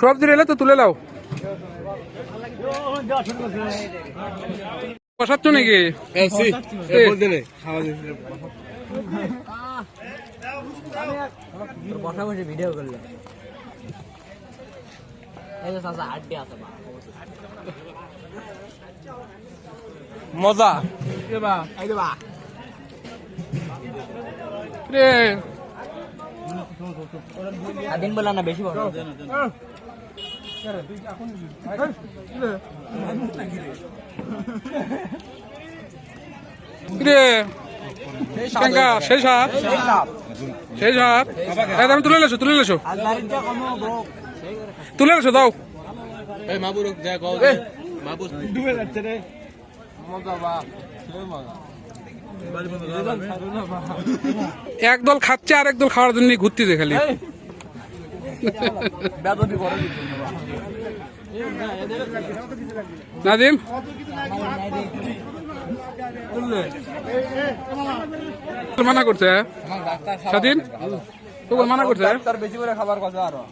সব দিলে এলে তো তুলে নাও বসাচ্ছ নাকি? বসা বসে ভিডিও করলে। মজা। রে। বলে না বেশি বড়। রে। কেঙ্কা শেষ হাত। শেষ হাত। এই তুমি তুলে লেছো তুলে লেছো তুলে লেছো দাও। একদল খাচ্ছে আর একদল খাওয়ার জন্য ঘুরতে খালি। নাদিম? মানা করছে স্বাধীন? তোকে মানা করছে তার বেশি করে খাবার কথা আরও